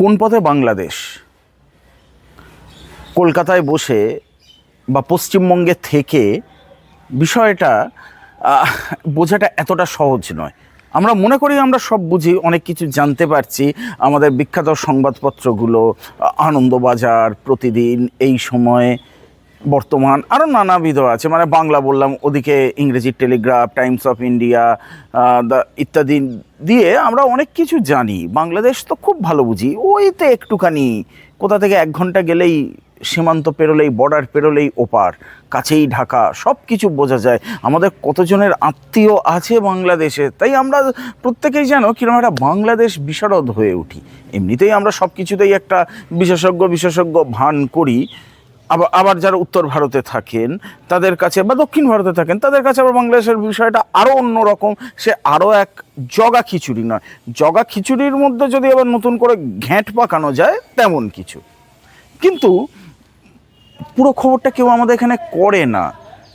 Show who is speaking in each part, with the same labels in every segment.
Speaker 1: কোন পথে বাংলাদেশ? কলকাতায় বসে বা পশ্চিমবঙ্গে থেকে বিষয়টা বোঝাটা এতটা সহজ নয়। আমরা মনে করি আমরা সব বুঝি, অনেক কিছু জানতে পারছি। আমাদের বিখ্যাত সংবাদপত্রগুলো আনন্দবাজার প্রতিদিন এই সময়ে বর্তমান আরও নানাবিধ আছে। মানে বাংলা বললাম, ওদিকে ইংরেজি Telegraph, Times of India the ইত্যাদি দিয়ে আমরা অনেক কিছু জানি। বাংলাদেশ তো খুব ভালো বুঝি। ওইতে একটুখানি, কোথা থেকে এক ঘণ্টা গেলেই সীমান্ত পেরোলেই বর্ডার পেরোলেই ওপার, কাছেই ঢাকা সব কিছু বোঝা যায়। আমাদের কতজনের আত্মীয় আছে বাংলাদেশে? তাই আমরা প্রত্যেকেই যেন কীরকম একটা বাংলাদেশ বিশারদ হয়ে উঠি। এমনিতেই আমরা সব কিছুতেই একটা বিশেষজ্ঞ বিশেষজ্ঞ ভান করি। আবার আবার যারা উত্তর ভারতে থাকেন, তাদের কাছে বা দক্ষিণ ভারতে থাকেন, তাদের কাছে আবার বাংলাদেশের বিষয়টা আরও অন্যরকম। সে আরও এক জগা খিচুড়ি নয়। জগা খিচুড়ির মধ্যে যদি আবার নতুন করে ঘ্যাঁট পাকানো যায়, তেমন কিছু। কিন্তু পুরো খবরটা কেউ আমাদের এখানে করে না।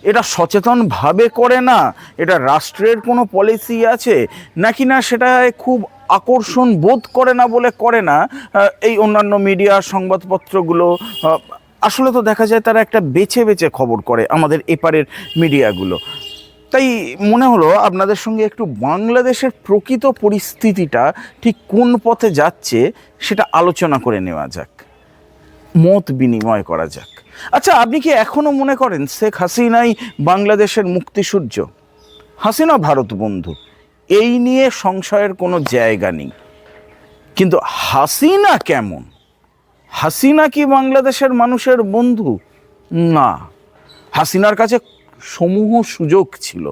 Speaker 1: এটা সচেতনভাবে করে না। এটা রাষ্ট্রের কোনো পলিসি আছে? নাকি না সেটা খুব আকর্ষণ বোধ করে না বলে করে না? এই অন্যান্য মিডিয়া সংবাদপত্রগুলো আসলে তো দেখা যায় তারা একটা বেছে বেছে খবর করে আমাদের এপারের মিডিয়াগুলো। তাই মনে হলো আপনাদের সঙ্গে একটু বাংলাদেশের প্রকৃত পরিস্থিতিটা ঠিক কোন পথে যাচ্ছে সেটা আলোচনা করে নেওয়া যাক। মত বিনিময় করা যাক। আচ্ছা আপনি কি এখনও মনে করেন শেখ হাসিনাই বাংলাদেশের মুক্তিসূর্য? হাসিনা ভারত বন্ধু, এই নিয়ে সংশয়ের কোনো জায়গা নেই। কিন্তু হাসিনা কেমন? হাসিনা কি বাংলাদেশের মানুষের বন্ধু? না। হাসিনার কাছে সমূহ সুযোগ ছিল।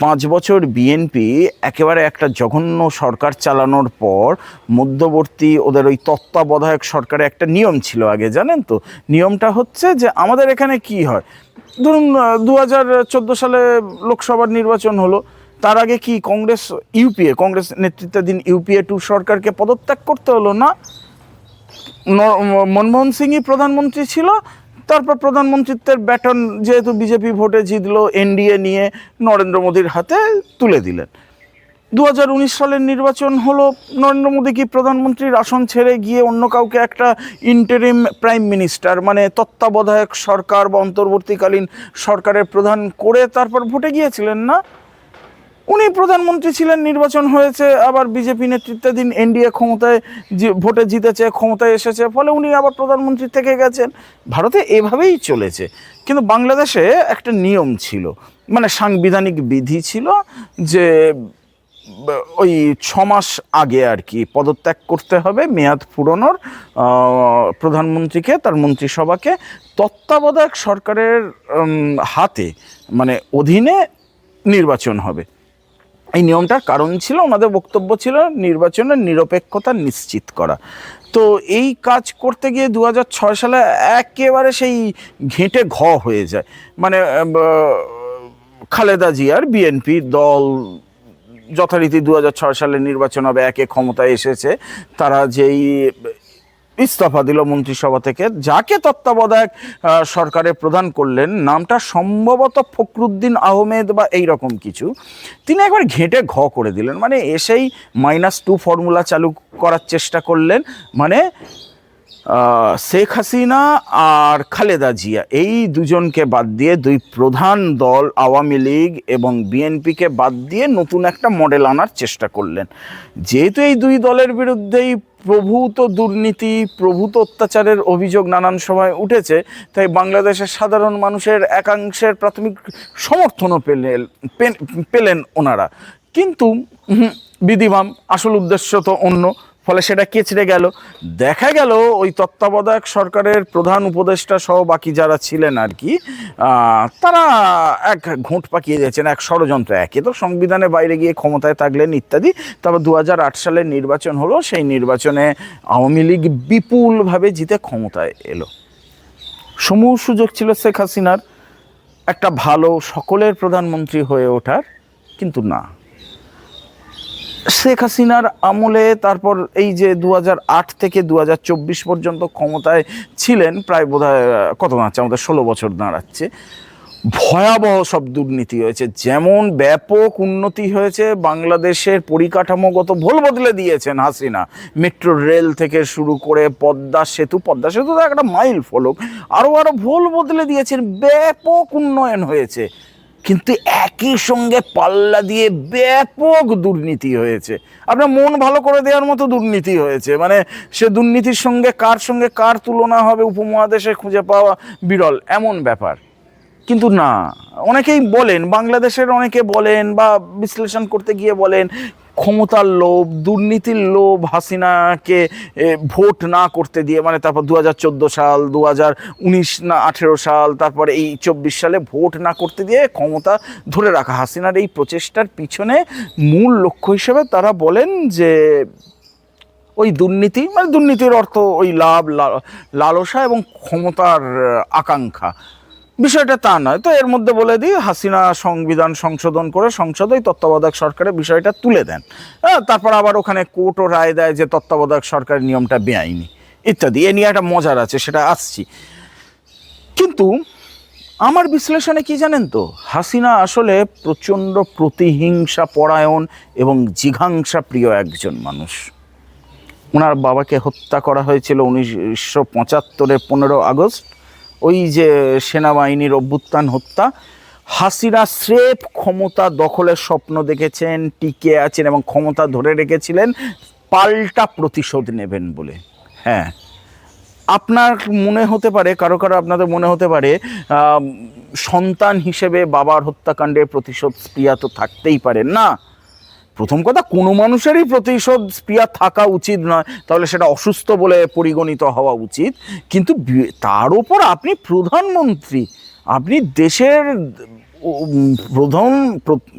Speaker 1: পাঁচ বছর বিএনপি একেবারে একটা জঘন্য সরকার চালানোর পর মধ্যবর্তী ওদের ওই তত্ত্বাবধায়ক সরকারে একটা নিয়ম ছিল আগে, জানেন তো? নিয়মটা হচ্ছে যে আমাদের এখানে কি হয়? ধরুন দু হাজার চোদ্দ সালে লোকসভার নির্বাচন হলো। তার আগে কি কংগ্রেস ইউপিএ কংগ্রেস নেতৃত্বাধীন ইউপিএ টু সরকারকে পদত্যাগ করতে হলো না ন- মনমোহন সিংই প্রধানমন্ত্রী ছিল, তারপর প্রধানমন্ত্রিত্বের ব্যাটন যেহেতু বিজেপি ভোটে জিতলো, এনডিএ নিয়ে নরেন্দ্র মোদীর হাতে তুলে দিলেন। দু হাজার উনিশ সালের নির্বাচন হলো, নরেন্দ্র মোদী কি প্রধানমন্ত্রীর আসন ছেড়ে গিয়ে অন্য কাউকে একটা ইন্টারিম প্রাইম মিনিস্টার মানে তত্ত্বাবধায়ক সরকার বা অন্তর্বর্তীকালীন সরকারের প্রধান করে তারপর ভোটে গিয়েছিলেন না? উনি প্রধানমন্ত্রী ছিলেন নির্বাচন হয়েছে আবার বিজেপি নেতৃত্বাধীন এনডিএ ক্ষমতায় ভোটে জিতেছে ক্ষমতায় এসেছে ফলে উনি আবার প্রধানমন্ত্রী থেকে গেছেন। ভারতে এভাবেই চলেছে। কিন্তু বাংলাদেশে একটা নিয়ম ছিল মানে সাংবিধানিক বিধি ছিল যে ওই ছ মাস আগে আর কি পদত্যাগ করতে হবে মেয়াদ ফুরনোর আহ, প্রধানমন্ত্রীকে তার মন্ত্রিসভাকে। তত্ত্বাবধায়ক সরকারের হাতে মানে অধীনে নির্বাচন হবে। এই নিয়মটার কারণ ছিল, ওনাদের বক্তব্য ছিল নির্বাচনের নিরপেক্ষতা নিশ্চিত করা। তো এই কাজ করতে গিয়ে দু সালে একেবারে সেই ঘেঁটে ঘ হয়ে যায়। মানে খালেদা জিয়ার বিএনপি দল যথারীতি দু সালের নির্বাচন হবে, একে ক্ষমতায় এসেছে। তারা যেই ইস্তফা দিল মন্ত্রিসভা থেকে, যাকে তত্ত্বাবধায়ক সরকারের প্রদান করলেন, নামটা সম্ভবত ফখরুদ্দিন আহমেদ বা এই রকম কিছু। তিনি একবার ঘেঁটে ঘ করে দিলেন মানে এসেই মাইনাস টু ফর্মুলা চালু করার চেষ্টা করলেন মানে শেখ হাসিনা আর খালেদা জিয়া, এই দুজনকে বাদ দিয়ে দুই প্রধান দল, আওয়ামী লীগ এবং বিএনপিকে বাদ দিয়ে নতুন একটা মডেল আনার চেষ্টা করলেন। যেহেতু এই দুই দলের বিরুদ্ধেই প্রভূত দুর্নীতি, প্রভূত অত্যাচারের অভিযোগ নানান সময় উঠেছে, তাই বাংলাদেশের সাধারণ মানুষের একাংশের প্রাথমিক সমর্থনও পেলেন পেলেন ওনারা। কিন্তু বিধিবাম আসল উদ্দেশ্য তো অন্য। ফলে সেটা কে কেচড়ে গেল? দেখা গেল ওই তত্ত্বাবধায়ক সরকারের প্রধান উপদেষ্টা সহ বাকি যারা ছিলেন আর কি তারা এক ঘোঁট পাকিয়ে দিয়েছেন, এক ষড়যন্ত্র, একে তো সংবিধানের বাইরে গিয়ে ক্ষমতায় থাকলেন ইত্যাদি। তারপর দু হাজার আট সালের নির্বাচন হলো, সেই নির্বাচনে আওয়ামী লীগ বিপুলভাবে জিতে ক্ষমতায় এলো। সমূহ সুযোগ ছিল শেখ হাসিনার, একটা ভালো সকলের প্রধানমন্ত্রী হয়ে ওঠার, কিন্তু না। শেখ হাসিনার আমলে তারপর এই যে দু হাজার আট থেকে দু হাজার চব্বিশ পর্যন্ত ক্ষমতায় ছিলেন, প্রায় বোধ কত দাঁড়াচ্ছে আমাদের ষোলো বছর দাঁড়াচ্ছে। ভয়াবহ সব দুর্নীতি হয়েছে। যেমন ব্যাপক উন্নতি হয়েছে, বাংলাদেশের পরিকাঠামোগত ভুল বদলে দিয়েছেন হাসিনা। মেট্রো রেল থেকে শুরু করে পদ্মা সেতু পদ্মা সেতু তো একটা মাইল ফলক, আরও আরও ভুল বদলে দিয়েছেন। ব্যাপক উন্নয়ন হয়েছে। কিন্তু একই সঙ্গে পাল্লা দিয়ে ব্যাপক দুর্নীতি হয়েছে। আপনার মন ভালো করে দেওয়ার মতো দুর্নীতি হয়েছে। মানে সে দুর্নীতির সঙ্গে কার সঙ্গে কার তুলনা হবে উপমহাদেশে খুঁজে পাওয়া বিরল, এমন ব্যাপার। কিন্তু না। অনেকেই বলেন, বাংলাদেশের অনেকে বলেন বা বিশ্লেষণ করতে গিয়ে বলেন, ক্ষমতার লোভ, দুর্নীতির লোভ হাসিনাকে ভোট না করতে দিয়ে মানে তারপর দু হাজার চোদ্দ সাল দু হাজার উনিশ না, আঠেরো সাল, তারপরে এই চব্বিশ সালে ভোট না করতে দিয়ে ক্ষমতা ধরে রাখা। হাসিনার এই প্রচেষ্টার পিছনে মূল লক্ষ্য হিসেবে তারা বলেন যে, ওই দুর্নীতি মানে দুর্নীতির অর্থ ওই লাভ লালসা এবং ক্ষমতার, আকাঙ্ক্ষা। বিষয়টা তা নয়। তো এর মধ্যে বলে দিই হাসিনা সংবিধান সংশোধন করে সংসদে ওই তত্ত্বাবধায়ক সরকারের বিষয়টা তুলে দেন। হ্যাঁ, তারপর আবার ওখানে কোর্টও রায় দেয় যে তত্ত্বাবধায়ক সরকারের নিয়মটা বেআইনি। ইত্যাদি এ নিয়ে একটা মজার আছে সেটা আসছি। কিন্তু আমার বিশ্লেষণে কি জানেন তো হাসিনা আসলে প্রচণ্ড প্রতিহিংসা পরায়ণ এবং জিঘাংসা প্রিয় একজন মানুষ। ওনার বাবাকে হত্যা করা হয়েছিল উনিশশো পঁচাত্তরের পনেরো আগস্ট। ওই যে সেনাবাহিনীর অভ্যুত্থান হত্যা, হাসিনা স্রেফ ক্ষমতা দখলের স্বপ্ন দেখেছেন, টিকে আছেন এবং ক্ষমতা ধরে রেখেছিলেন, পাল্টা প্রতিশোধ নেবেন বলে। হ্যাঁ। আপনার মনে হতে পারে, কারও কারও আপনাদের মনে হতে পারে সন্তান হিসেবে বাবার হত্যাকাণ্ডের প্রতিশোধ স্প্রিয়া তো থাকতেই পারে। না। প্রথম কথা, কোনো মানুষেরই প্রতিশোধ স্প্রিয়া থাকা উচিত নয়। তাহলে সেটা অসুস্থ বলে পরিগণিত হওয়া উচিত। কিন্তু তার উপর আপনি প্রধানমন্ত্রী, আপনি দেশের প্রধান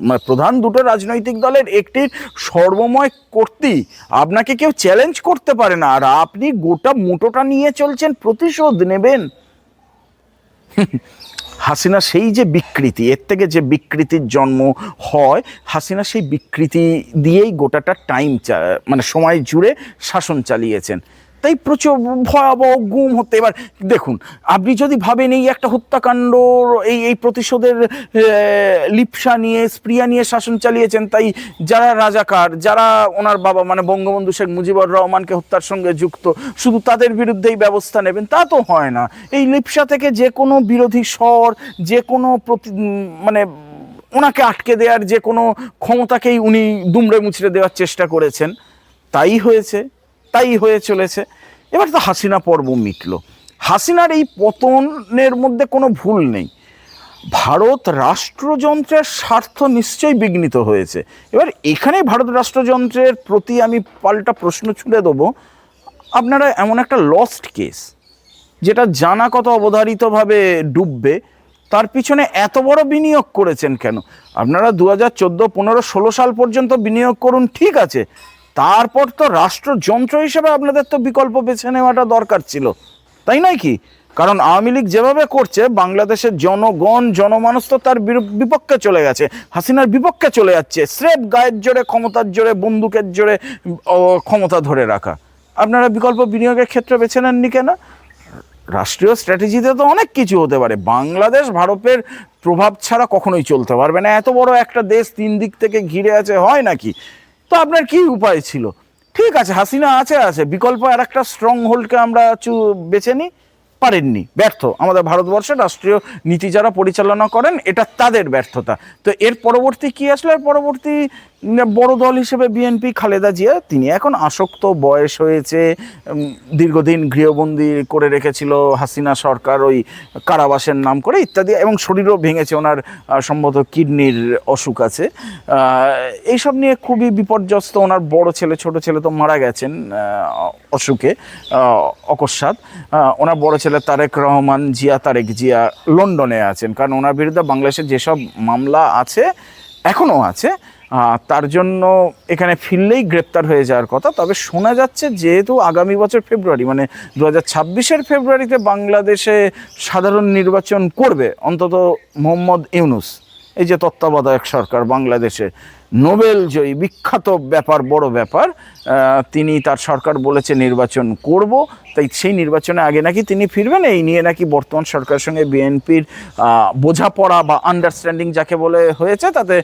Speaker 1: মানে প্রধান দুটো রাজনৈতিক দলের একটির সর্বময় কর্তৃ, আপনাকে কেউ চ্যালেঞ্জ করতে পারে না। আর আপনি গোটা মুটোটা নিয়ে চলছেন, প্রতিশোধ নেবেন। হাসিনা সেই যে বিকৃতি, এর থেকে যে বিকৃতির জন্ম হয়, হাসিনা সেই বিকৃতি দিয়েই গোটাটা টাইম মানে সময় জুড়ে শাসন চালিয়েছেন। তাই প্রচুর ভয়াবহ গুম হতে এবার দেখুন, আপনি যদি ভাবেন এই একটা হত্যাকাণ্ড, এই এই প্রতিশোধের লিপসা নিয়ে, স্প্রিয়া নিয়ে শাসন চালিয়েছেন, তাই যারা রাজাকার, যারা ওনার বাবা মানে বঙ্গবন্ধু শেখ মুজিবুর রহমানকে হত্যার সঙ্গে যুক্ত, শুধু তাদের বিরুদ্ধেই ব্যবস্থা নেবেন, তা তো হয় না। এই লিপসা থেকে যে কোনো বিরোধী স্বর, যে কোনো প্রতি মানে ওনাকে আটকে দেওয়ার যে কোনো ক্ষমতাকেই উনি দুমড়ে মুচড়ে দেওয়ার চেষ্টা করেছেন, তাই হয়েছে। তাই হয়ে চলেছে। এবার তো হাসিনা পর্ব মিটল। হাসিনার এই পতনের মধ্যে কোনো ভুল নেই। ভারত রাষ্ট্রযন্ত্রের স্বার্থ নিশ্চয়ই বিঘ্নিত হয়েছে। এবার এখানে ভারত রাষ্ট্রযন্ত্রের প্রতি আমি পাল্টা প্রশ্ন ছুড়ে দেবো। আপনারা এমন একটা লস্ট কেস যেটা জানা কত অবধারিতভাবে ডুববে, তার পিছনে এত বড় বিনিয়োগ করেছেন কেন? আপনারা দু হাজার চোদ্দ, পনেরো, ষোলো সাল পর্যন্ত বিনিয়োগ করুন, ঠিক আছে। তারপর তো রাষ্ট্রযন্ত্র হিসেবে আপনাদের তো বিকল্প বেছে নেওয়াটা দরকার ছিল। তাই নয় কি? কারণ আওয়ামী লীগ যেভাবে করছে, বাংলাদেশের জনগণ, জনমানুষ তো তার বিপক্ষে চলে গেছে, হাসিনার বিপক্ষে চলে যাচ্ছে, স্রেফ গায়ের জোরে, ক্ষমতার জোরে, বন্দুকের জোরে ক্ষমতা ধরে রাখা। আপনারা বিকল্প বিনিয়োগের ক্ষেত্রে বেছে নেননি কেন? রাষ্ট্রীয় স্ট্র্যাটেজিতে তো অনেক কিছু হতে পারে। বাংলাদেশ ভারতের প্রভাব ছাড়া কখনোই চলতে পারবে না। এত বড় একটা দেশ তিন দিক থেকে ঘিরে আছে, হয় নাকি? তো আপনার কি উপায় ছিল? ঠিক আছে, হাসিনা আছে আছে। বিকল্প আর একটা স্ট্রং হোল্ডকে আমরা চু, বেছে নিই পারেননি। ব্যর্থ। আমাদের ভারতবর্ষে রাষ্ট্রীয় নীতি যারা পরিচালনা করেন, এটা তাদের ব্যর্থতা। তো এর পরবর্তী কি আসলে? পরবর্তী বড় দল হিসেবে বিএনপি, খালেদা জিয়া, তিনি এখন আসক্ত, বয়স হয়েছে দীর্ঘদিন গৃহবন্দী করে রেখেছিল হাসিনা সরকার, ওই কারাবাসের নাম করে ইত্যাদি, এবং শরীরও ভেঙেছে, ওনার সম্ভবত কিডনির অসুখ আছে। এইসব নিয়ে খুবই বিপর্যস্ত, ওনার বড় ছেলে, ছোট ছেলে তো মারা গেছেন অসুখে অকস্মাৎ। ওনার বড় ছেলে তারেক রহমান জিয়া, তারেক জিয়া লন্ডনে আছেন, কারণ ওনার বিরুদ্ধে বাংলাদেশের যেসব মামলা আছে এখনও আছে তার জন্য এখানে ফিরলেই গ্রেপ্তার হয়ে যাওয়ার কথা। তবে শোনা যাচ্ছে যেহেতু আগামী বছর ফেব্রুয়ারি মানে দু হাজার ছাব্বিশের ফেব্রুয়ারিতে বাংলাদেশে সাধারণ নির্বাচন করবে অন্তত মোহাম্মদ ইউনুস। এই যে তত্ত্বাবধায়ক সরকার বাংলাদেশে নোবেল জয়ী, বিখ্যাত ব্যাপার, বড় ব্যাপার তিনি তার সরকার বলেছে নির্বাচন করব। তাই সেই নির্বাচনে আগে নাকি তিনি ফিরবেন, এই নিয়ে নাকি বর্তমান সরকারের সঙ্গে বিএনপির বোঝাপড়া বা আন্ডারস্ট্যান্ডিং যাকে বলে হয়েছে, তাতে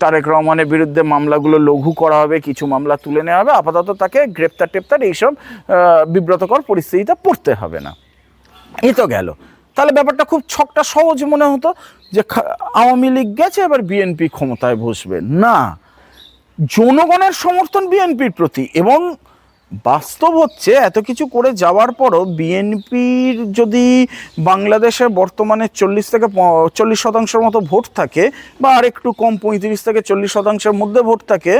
Speaker 1: তারেক রহমানের বিরুদ্ধে মামলাগুলো লঘু করা হবে, কিছু মামলা তুলে নেওয়া হবে, আপাতত তাকে গ্রেপ্তার টেপ্তার এইসব বিব্রতকর পরিস্থিতিতে পড়তে হবে না। এই তো গেল। তাহলে ব্যাপারটা খুব ছকটা সহজ মনে হতো যে আওয়ামী লীগ গেছে, এবার বিএনপি ক্ষমতায় বসবে। না, জনগণের সমর্থন বিএনপির প্রতি এবং বাস্তব হচ্ছে এত কিছু করে যাওয়ার পরও বিএনপির যদি বাংলাদেশে বর্তমানে চল্লিশ থেকে চল্লিশ শতাংশের মতো ভোট থাকে বা আর একটু কম, পঁয়ত্রিশ থেকে চল্লিশ শতাংশের মধ্যে ভোট থাকে,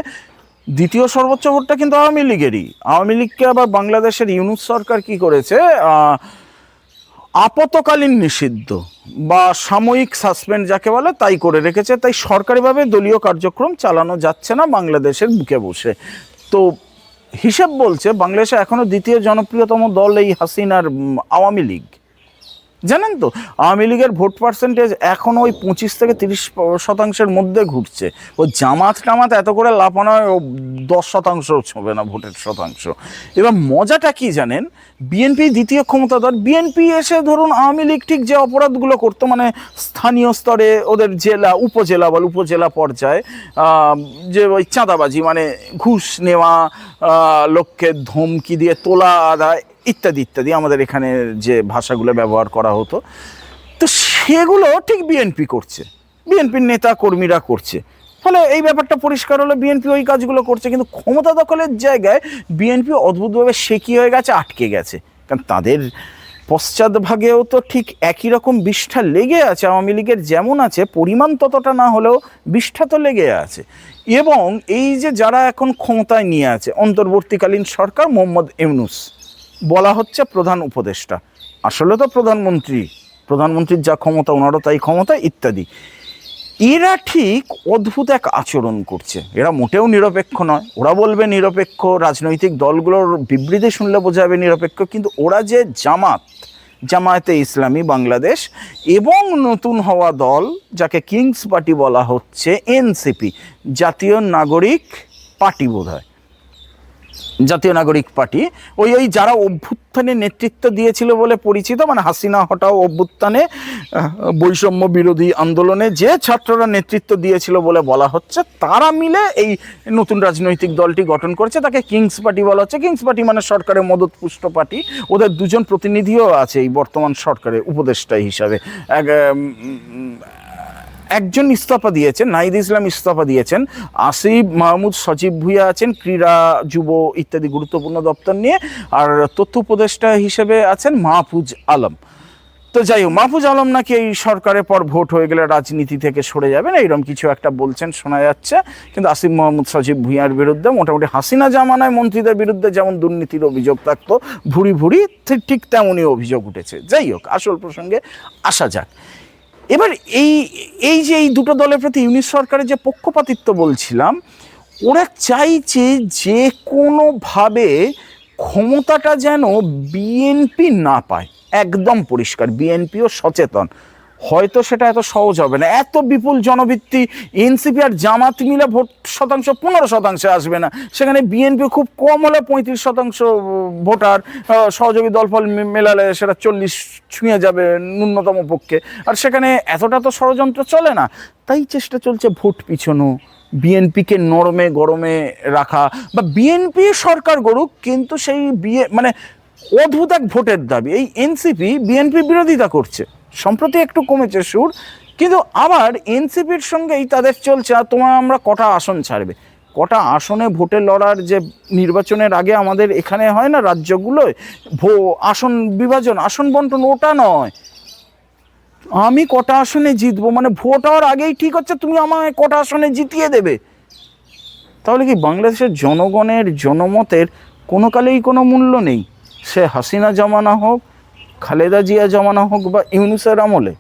Speaker 1: দ্বিতীয় সর্বোচ্চ ভোটটা কিন্তু আওয়ামী লীগেরই। আওয়ামী লীগকে আবার বাংলাদেশের ইউনুস সরকার কি করেছে? আপতকালীন নিষিদ্ধ বা সাময়িক সাসপেন্ড যাকে বলে তাই করে রেখেছে, তাই সরকারিভাবে দলীয় কার্যক্রম চালানো যাচ্ছে না বাংলাদেশের বুকে বসে। তো হিসেব বলছে, বাংলাদেশে এখনও দ্বিতীয় জনপ্রিয়তম দল এই হাসিনার আওয়ামী লীগ। জানেন তো, আওয়ামী লীগের ভোট পার্সেন্টেজ এখন ওই পঁচিশ থেকে তিরিশ শতাংশের মধ্যে ঘুরছে। ও জামাত টামাত এত করে লাফানো ও দশ শতাংশ ছবে না ভোটের শতাংশ। এবার মজাটা কি জানেন? বিএনপি দ্বিতীয় ক্ষমতাধর বিএনপি এসে ধরুন আওয়ামী লীগ ঠিক যে অপরাধগুলো করতো মানে স্থানীয় স্তরে ওদের জেলা, উপজেলা বল, উপজেলা পর্যায়ে যে ওই চাঁদাবাজি মানে ঘুষ নেওয়া লোককে ধমকি দিয়ে তোলা, আদায় ইত্যাদি ইত্যাদি আমাদের এখানে যে ভাষাগুলো ব্যবহার করা হতো। তো সেগুলো ঠিক বিএনপি করছে। বিএনপির নেতা কর্মীরা করছে। ফলে এই ব্যাপারটা পরিষ্কার হলো, বিএনপি ওই কাজগুলো করছে। কিন্তু ক্ষমতা দখলের জায়গায় বিএনপি অদ্ভুতভাবে সে শেকি হয়ে গেছে, আটকে গেছে। কারণ তাদের পশ্চাৎভাগেও তো ঠিক একই রকম বিষ্ঠা লেগে আছে। আওয়ামী লীগের যেমন আছে, পরিমাণ ততটা না হলেও বিষ্ঠা তো লেগে আছে। এবং এই যে যারা এখন ক্ষমতায় নিয়ে আছে, অন্তর্বর্তীকালীন সরকার মোহাম্মদ ইউনুস বলা হচ্ছে প্রধান উপদেষ্টা। আসলে তো প্রধানমন্ত্রী, প্রধানমন্ত্রীর যা ক্ষমতা, ওনারও তাই ক্ষমতা, ইত্যাদি। এরা ঠিক অদ্ভুত এক আচরণ করছে। এরা মোটেও নিরপেক্ষ নয়। ওরা বলবে নিরপেক্ষ, রাজনৈতিক দলগুলোর বিবৃতি শুনলে বোঝা যাবে নিরপেক্ষ, কিন্তু ওরা যে জামাত, জামায়াতে ইসলামী বাংলাদেশ এবং নতুন হওয়া দল, যাকে কিংস পার্টি বলা হচ্ছে এনসিপি, জাতীয় নাগরিক পার্টি বোধ হয় জাতীয় নাগরিক পার্টি। ওই ওই যারা অভ্যুত্থানে নেতৃত্ব দিয়েছিল বলে পরিচিত মানে হাসিনা হটাও অভ্যুত্থানে বৈষম্য বিরোধী আন্দোলনে যে ছাত্ররা নেতৃত্ব দিয়েছিল বলে বলা হচ্ছে, তারা মিলে এই নতুন রাজনৈতিক দলটি গঠন করেছে। তাকে কিংস পার্টি বলা হচ্ছে। কিংস পার্টি মানে সরকারের মদতপুষ্ট পার্টি। ওদের দুজন প্রতিনিধিও আছে এই বর্তমান সরকারের উপদেষ্টা হিসাবে। এক একজন ইস্তফা দিয়েছেন, নাহিদ ইসলাম ইস্তফা দিয়েছেন, আসিফ মাহমুদ সজীব ভুইয়া আছেন, ক্রীড়া, যুব ইত্যাদি গুরুত্বপূর্ণ দপ্তর নিয়ে, আর তথ্য উপদেষ্টা হিসেবে আছেন মাহফুজ আলম। তো যাই হোক, মাহফুজ আলম নাকি এই সরকারের পর ভোট হয়ে গেলে রাজনীতি থেকে সরে যাবেন, এইরকম কিছু একটা বলছেন, শোনা যাচ্ছে। কিন্তু আসিফ মোহাম্মদ সজীব ভুইয়ার বিরুদ্ধে মোটামুটি হাসিনা জামানায় মন্ত্রীদের বিরুদ্ধে যেমন দুর্নীতির অভিযোগ থাকতো ভুরি ঠিক ঠিক তেমনই অভিযোগ উঠেছে। যাই হোক, আসল প্রসঙ্গে আসা যাক। এবার এই এই যে এই দুটো দলের প্রতি ইউনিট সরকারের যে পক্ষপাতিত্ব বলছিলাম, ওরা চাইছে যে কোনোভাবে ক্ষমতাটা যেন বিএনপি না পায়। একদম পরিষ্কার, বিএনপিও সচেতন। হয়তো সেটা এত সহজ হবে না। এত বিপুল জনভিত্তি এনসিপি আর জামাত মিলে ভোট শতাংশ, পনেরো শতাংশে আসবে না। সেখানে বিএনপি খুব কম হলে, পঁয়ত্রিশ শতাংশ ভোটার। সহযোগী দলফল মেলালে সেটা চল্লিশ ছুঁয়ে যাবে ন্যূনতম পক্ষে। আর সেখানে এতটা তো ষড়যন্ত্র চলে না। তাই চেষ্টা চলছে ভোট পিছনো। বিএনপিকে নরমে গরমে রাখা। বা বিএনপি সরকার গড়ুক, কিন্তু সেই বিয়ে মানে অদ্ভুত এক ভোটের দাবি। এই এনসিপি বিএনপি বিরোধিতা করছে। সম্প্রতি একটু কমেছে, সুর। কিন্তু আবার এনসিপির সঙ্গেই তাদের চলছে, আর তোমার আমরা কটা আসন ছাড়বে? কটা আসনে ভোটে লড়ার যে নির্বাচনের আগে আমাদের এখানে হয় না রাজ্যগুলোয়? ভো, আসন বিভাজন, আসন বন্টন, ওটা নয়। আমি কটা আসনে জিতবো? মানে ভোট হওয়ার আগেই ঠিক হচ্ছে, তুমি আমায় কটা আসনে জিতিয়ে দেবে। তাহলে কি বাংলাদেশের জনগণের জনমতের কোনো কালেই কোনো মূল্য নেই? সে হাসিনা জমানা হোক খালেদা জিয়া জমানা হোক বা ইউনুসের আমলে,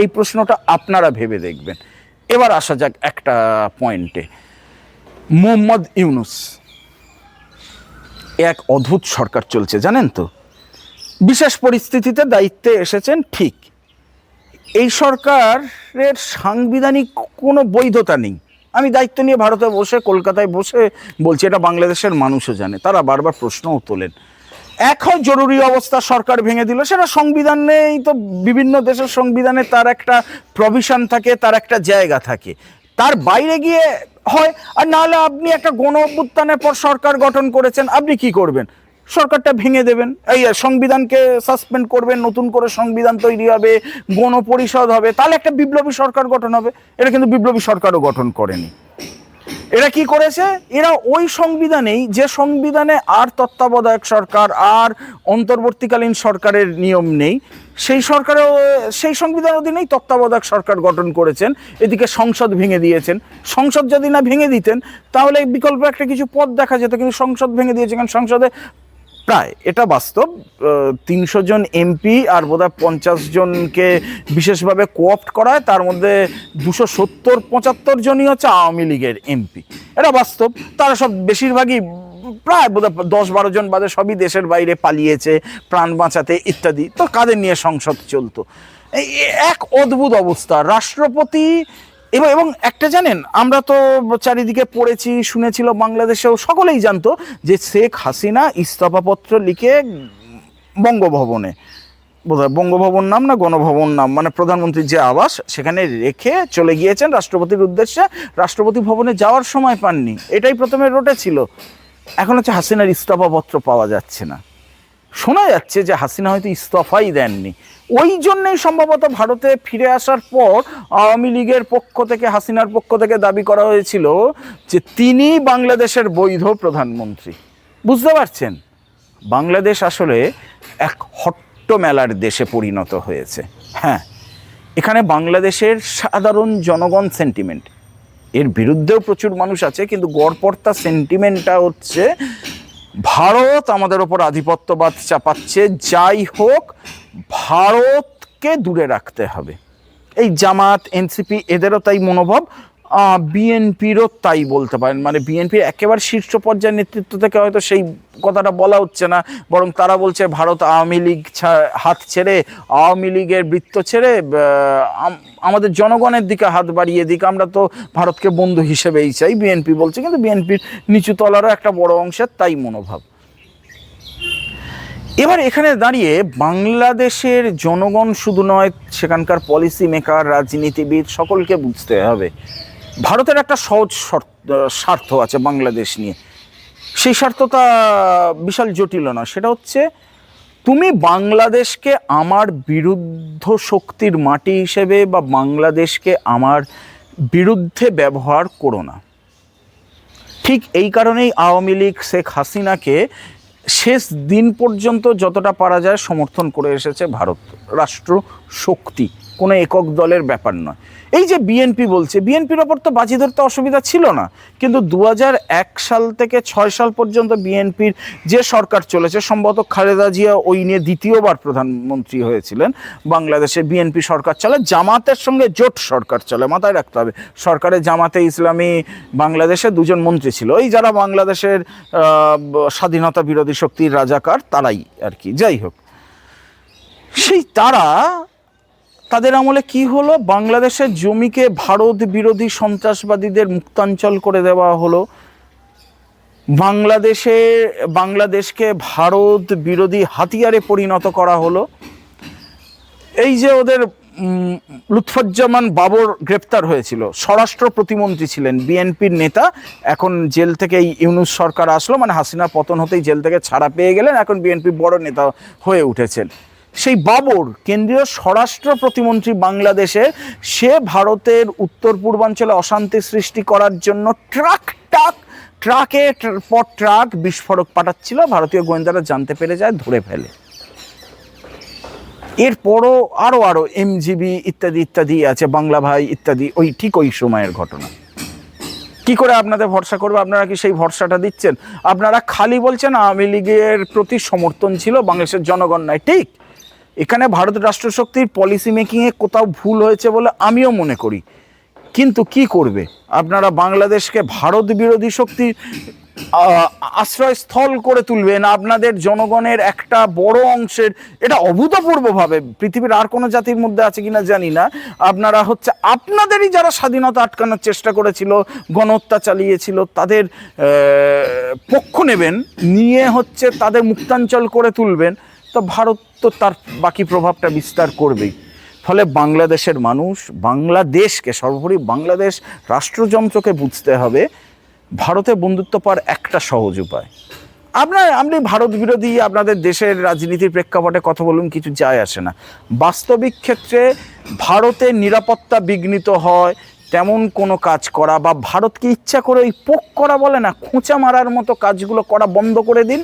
Speaker 1: এই প্রশ্নটা আপনারা ভেবে দেখবেন। এবার আসা যাক একটা পয়েন্টে। মোহাম্মদ ইউনুস, এক অদ্ভুত সরকার চলছে, জানেন তো? বিশেষ পরিস্থিতিতে দায়িত্বে এসেছেন ঠিক। এই সরকারের সাংবিধানিক কোনো বৈধতা নেই। আমি দায়িত্ব নিয়ে ভারতে বসে, কলকাতায় বসে বলছি, এটা বাংলাদেশের মানুষও জানে, তারা বারবার প্রশ্নও তোলেন। হয় জরুরি অবস্থা সরকার ভেঙে দিল। সেটা সংবিধান নেই তো বিভিন্ন দেশের সংবিধানে তার একটা প্রভিশন থাকে, তার একটা জায়গা থাকে। তার বাইরে গিয়ে হয়, আর নাহলে আপনি একটা গণ অভ্যুত্থানের পর সরকার গঠন করেছেন, আপনি কি করবেন? সরকারটা ভেঙে দেবেন। এই সংবিধানকে সাসপেন্ড করবেন, নতুন করে সংবিধান তৈরি হবে, গণপরিষদ হবে, তাহলে একটা বিপ্লবী সরকার গঠন হবে। এটা কিন্তু বিপ্লবী সরকারও গঠন করেনি। এরা কি করেছে? এরা ওই সংবিধানেই যে সংবিধানে আর তত্ত্বাবধায়ক সরকার আর অন্তর্বর্তীকালীন সরকারের নিয়ম নেই, সেই সরকারেও, সেই সংবিধান অধীনেই তত্ত্বাবধায়ক সরকার গঠন করেছেন, এদিকে সংসদ ভেঙে দিয়েছেন। সংসদ যদি না ভেঙে দিতেন, তাহলে বিকল্প একটা কিছু পথ দেখা যেত, কিন্তু সংসদ ভেঙে দিয়েছে, কারণ সংসদে প্রায়, এটা বাস্তব তিনশো জন এমপি আর বোধহয় পঞ্চাশ জনকে বিশেষভাবে কোঅপ্ট করায়, তার মধ্যে দুশো সত্তর, পঁচাত্তর জনই হচ্ছে আওয়ামী লীগের এমপি। এটা বাস্তব, তারা সব বেশিরভাগই প্রায় বোধহয় দশ বারো জন বাদে সবই দেশের বাইরে পালিয়েছে, প্রাণ বাঁচাতে ইত্যাদি, তো কাদের নিয়ে সংসদ চলতো? এক অদ্ভুত অবস্থা, রাষ্ট্রপতি এবং এবং একটা জানেন, আমরা তো চারিদিকে পড়েছি শুনেছিল বাংলাদেশেও সকলেই জানতো যে শেখ হাসিনা ইস্তফাপত্র লিখে বঙ্গভবনে, বোধহয় বঙ্গভবন নাম না গণভবন নাম মানে প্রধানমন্ত্রীর যে আবাস সেখানে রেখে চলে গিয়েছেন রাষ্ট্রপতির উদ্দেশ্যে, রাষ্ট্রপতি ভবনে যাওয়ার সময় পাননি, এটাই প্রথমে রোটে ছিল। এখন হচ্ছে হাসিনার ইস্তফাপত্র পাওয়া যাচ্ছে না। শোনা যাচ্ছে যে হাসিনা হয়তো ইস্তফাই দেননি। ওই জন্যই সম্ভবত ভারতে ফিরে আসার পর আওয়ামী লীগের পক্ষ থেকে, হাসিনার পক্ষ থেকে দাবি করা হয়েছিল যে তিনি বাংলাদেশের বৈধ প্রধানমন্ত্রী। বুঝতে পারছেন? বাংলাদেশ আসলে এক হট্ট মেলার দেশে পরিণত হয়েছে। হ্যাঁ এখানে বাংলাদেশের সাধারণ জনগণ সেন্টিমেন্ট এর বিরুদ্ধেও প্রচুর মানুষ আছে, কিন্তু গড়পড়তা সেন্টিমেন্টটা হচ্ছে ভারত আমাদের ওপর আধিপত্যবাদ চাপাচ্ছে। যাই হোক, ভারতকে দূরে রাখতে হবে। এই জামাত, এনসিপি, এদেরও তাই মনোভাব। বিএনপিরও তাই বলতে পারেন। মানে বিএনপির একেবারে শীর্ষ পর্যায়ের নেতৃত্ব থেকে হয়তো সেই কথাটা বলা হচ্ছে না, বরং তারা বলছে ভারত আওয়ামী লীগ হাত ছেড়ে, আওয়ামী লীগের বৃত্ত ছেড়ে আমাদের জনগণের দিকে হাত বাড়িয়ে দিক, আমরা তো ভারতকে বন্ধু হিসেবেই চাই, বিএনপি বলছে, কিন্তু বিএনপির নিচু তলারও একটা বড় অংশের তাই মনোভাব। এবার এখানে দাঁড়িয়ে বাংলাদেশের জনগণ শুধু নয়, সেখানকার পলিসি মেকার রাজনীতিবিদ, সকলকে বুঝতে হবে। ভারতের একটা সহজ স্বার্থ আছে বাংলাদেশ নিয়ে। সেই স্বার্থটা বিশাল জটিল না সেটা হচ্ছে, তুমি বাংলাদেশকে আমার বিরুদ্ধ শক্তির মাটি হিসেবে বা বাংলাদেশকে আমার বিরুদ্ধে ব্যবহার করো না। ঠিক এই কারণেই আওয়ামী লীগ শেখ হাসিনাকে শেষ দিন পর্যন্ত যতটা পারা যায় সমর্থন করে এসেছে ভারত রাষ্ট্র শক্তি কোনো একক দলের ব্যাপার নয়। এই যে বিএনপি বলছে বিএনপির ওপর তো বাজি ধরতে অসুবিধা ছিল না। কিন্তু দু সাল থেকে ছয় সাল পর্যন্ত বিএনপির যে সরকার চলেছে, সম্ভবত খালেদা জিয়া ওই নিয়ে দ্বিতীয়বার প্রধানমন্ত্রী হয়েছিলেন। বাংলাদেশে বিএনপি সরকার চলে, জামাতের সঙ্গে জোট সরকার চলে, মাথায় রাখতে হবে। সরকারের জামাতে ইসলামী বাংলাদেশে দুজন মন্ত্রী ছিল। এই যারা বাংলাদেশের স্বাধীনতা বিরোধী শক্তির রাজাকার, তারাই আর কি। যাই হোক, সেই তারা তাদের আমলে কি হলো? বাংলাদেশের জমিকে ভারত বিরোধী সন্ত্রাসবাদীদের মুক্তাঞ্চল করে দেওয়া হলো। বাংলাদেশে, বাংলাদেশকে ভারত বিরোধী হাতিয়ারে পরিণত করা হলো। এই যে ওদের লুৎফুজ্জামান বাবর গ্রেপ্তার হয়েছিল। স্বরাষ্ট্র প্রতিমন্ত্রী ছিলেন বিএনপির নেতা। এখন জেল থেকে এই ইউনুস সরকার আসলো। মানে হাসিনা পতন হতেই জেল থেকে ছাড়া পেয়ে গেলেন। এখন বিএনপি বড় নেতা হয়ে উঠেছেন। সেই বাবর, কেন্দ্রীয় স্বরাষ্ট্র প্রতিমন্ত্রী বাংলাদেশে সে ভারতের উত্তর পূর্বাঞ্চলে অশান্তি সৃষ্টি করার জন্য ট্রাক টাক ট্রাকে পর ট্রাক বিস্ফোরক পাঠাচ্ছিল। ভারতীয় গোয়েন্দারা জানতে পেরে যায়, ধরে ফেলে। এরপরও আরও আরও এমজিবি ইত্যাদি ইত্যাদি আছে, বাংলা ভাই ইত্যাদি, ওই ঠিক ওই সময়ের ঘটনা। কি করে আপনাদের ভরসা করবে? আপনারা কি সেই ভরসাটা দিচ্ছেন? আপনারা খালি বলছেন আওয়ামী লীগের প্রতি সমর্থন ছিল, বাংলাদেশের জনগণ নয়, ঠিক? এখানে ভারত রাষ্ট্রশক্তির পলিসি মেকিংয়ে কোথাও ভুল হয়েছে বলে আমিও মনে করি। কিন্তু কি করবে? আপনারা বাংলাদেশকে ভারত বিরোধী শক্তি আহ, আশ্রয়স্থল করে তুলবেন আপনাদের জনগণের একটা বড় অংশের এটা অভূতপূর্বভাবে পৃথিবীর আর কোনো জাতির মধ্যে আছে কিনা জানি না। আপনারা হচ্ছে আপনাদেরই যারা স্বাধীনতা আটকানোর চেষ্টা করেছিল গণহত্যা চালিয়েছিল তাদের পক্ষ নেবেন নিয়ে হচ্ছে তাদের মুক্তাঞ্চল করে তুলবেন। তো ভারত তো তার বাকি প্রভাবটা বিস্তার করবেই। ফলে বাংলাদেশের মানুষ, বাংলাদেশকে সর্বোপরি বাংলাদেশ রাষ্ট্রযন্ত্রকে বুঝতে হবে, ভারতে বন্ধুত্ব পাওয়ার একটা সহজ উপায়। আপনার, আপনি ভারত বিরোধী, আপনাদের দেশের রাজনীতির প্রেক্ষাপটে কথা বলুন, কিছু যায় আসে না। বাস্তবিক ক্ষেত্রে ভারতে নিরাপত্তা বিঘ্নিত হয়, তেমন কোনো কাজ করা বা ভারতকে ইচ্ছা করে ওই পোক করা বলে না, খোঁচা মারার মতো কাজগুলো করা বন্ধ করে দিন।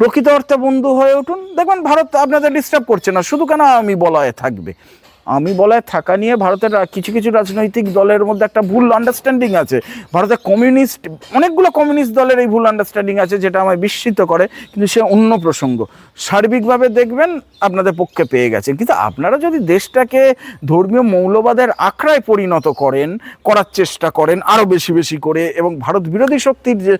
Speaker 1: প্রকৃত অর্থে বন্ধু হয়ে উঠুন। দেখবেন ভারত আপনাদের ডিস্টার্ব করছে না, শুধু কেন আমি বলয়ে থাকবে? আমি বলায় থাকা নিয়ে ভারতের কিছু কিছু রাজনৈতিক দলের মধ্যে একটা ভুল আন্ডারস্ট্যান্ডিং আছে। ভারতের কমিউনিস্ট অনেকগুলো কমিউনিস্ট দলের এই ভুল আন্ডারস্ট্যান্ডিং আছে যেটা আমায় বিস্মিত করে, কিন্তু সে অন্য প্রসঙ্গ। সার্বিকভাবে দেখবেন আপনাদের পক্ষে পেয়ে গেছেন। কিন্তু আপনারা যদি দেশটাকে ধর্মীয় মৌলবাদের আখড়ায় পরিণত করেন, করার চেষ্টা করেন আরও বেশি বেশি করে এবং ভারত বিরোধী শক্তির যে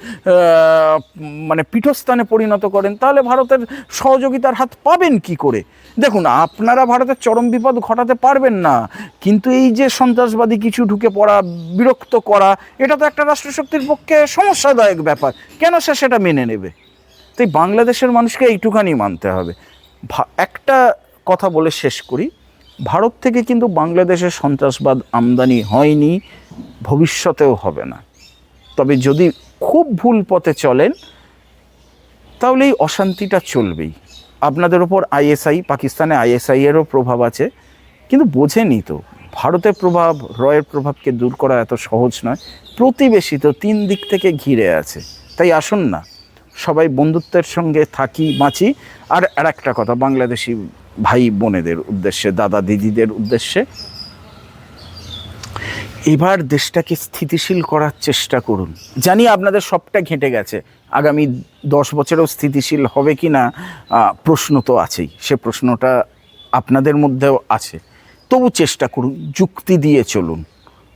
Speaker 1: মানে পীঠস্থানে পরিণত করেন, তাহলে ভারতের সহযোগিতার হাত পাবেন কি করে? দেখুন, আপনারা ভারতের চরম বিপদ ঘটাতে পারবেন না। কিন্তু এই যে সন্ত্রাসবাদী কিছু ঢুকে পড়া, বিরক্ত করা, এটা তো একটা রাষ্ট্রশক্তির পক্ষে সমস্যাদায়ক ব্যাপার। কেন সে সেটা মেনে নেবে? তাই বাংলাদেশের মানুষকে এইটুখানি মানতে হবে। একটা কথা বলে শেষ করি। ভারত থেকে কিন্তু বাংলাদেশের সন্ত্রাসবাদ আমদানি হয়নি, ভবিষ্যতেও হবে না। তবে যদি খুব ভুল পথে চলেন, তাহলে এই অশান্তিটা চলবেই। আপনাদের ওপর আইএসআই, পাকিস্তানে আইএসআই এরও প্রভাব আছে। কিন্তু বোঝেনি তো। ভারতের প্রভাব, রয়ের প্রভাবকে দূর করা এত সহজ নয়। প্রতিবেশী তো তিন দিক থেকে ঘিরে আছে। তাই আসুন না, সবাই বন্ধুত্বের সঙ্গে থাকি, বাঁচি। আর আর একটা কথা, বাংলাদেশি ভাই বোনেদের উদ্দেশ্যে, দাদা দিদিদের উদ্দেশ্যে, এবার দেশটাকে স্থিতিশীল করার চেষ্টা করুন। জানি আপনাদের সবটা ঘেঁটে গেছে, আগামী দশ বছরেও স্থিতিশীল হবে কি না প্রশ্ন তো আছেই। সে প্রশ্নটা আপনাদের মধ্যেও আছে। তবু চেষ্টা করুন, যুক্তি দিয়ে চলুন,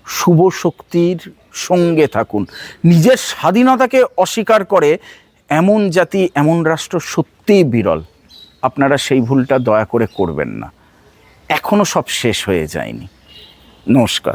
Speaker 1: শুভ শক্তির সঙ্গে থাকুন। নিজের স্বাধীনতাকে অস্বীকার করে এমন জাতি, এমন রাষ্ট্র সত্যিই বিরল। আপনারা সেই ভুলটা দয়া করে করবেন না। এখনও সব শেষ হয়ে যায়নি। নমস্কার।